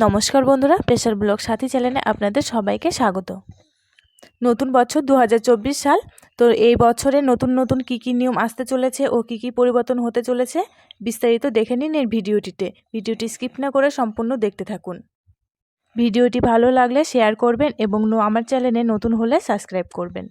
নমস্কার বন্ধুরা pressure blog সাথী চ্যানেলে আপনাদের সবাইকে স্বাগত। নতুন বছর দু হাজার চব্বিশ সাল, তো এই বছরে নতুন নতুন কি কি নিয়ম আসতে চলেছে ও কি কি পরিবর্তন হতে চলেছে, বিস্তারিত দেখে নিন এই ভিডিওটিতে। ভিডিওটি স্কিপ না করে সম্পূর্ণ দেখতে থাকুন। ভিডিওটি ভালো লাগলে শেয়ার করবেন এবং আমার চ্যানেলে নতুন হলে সাবস্ক্রাইব করবেন।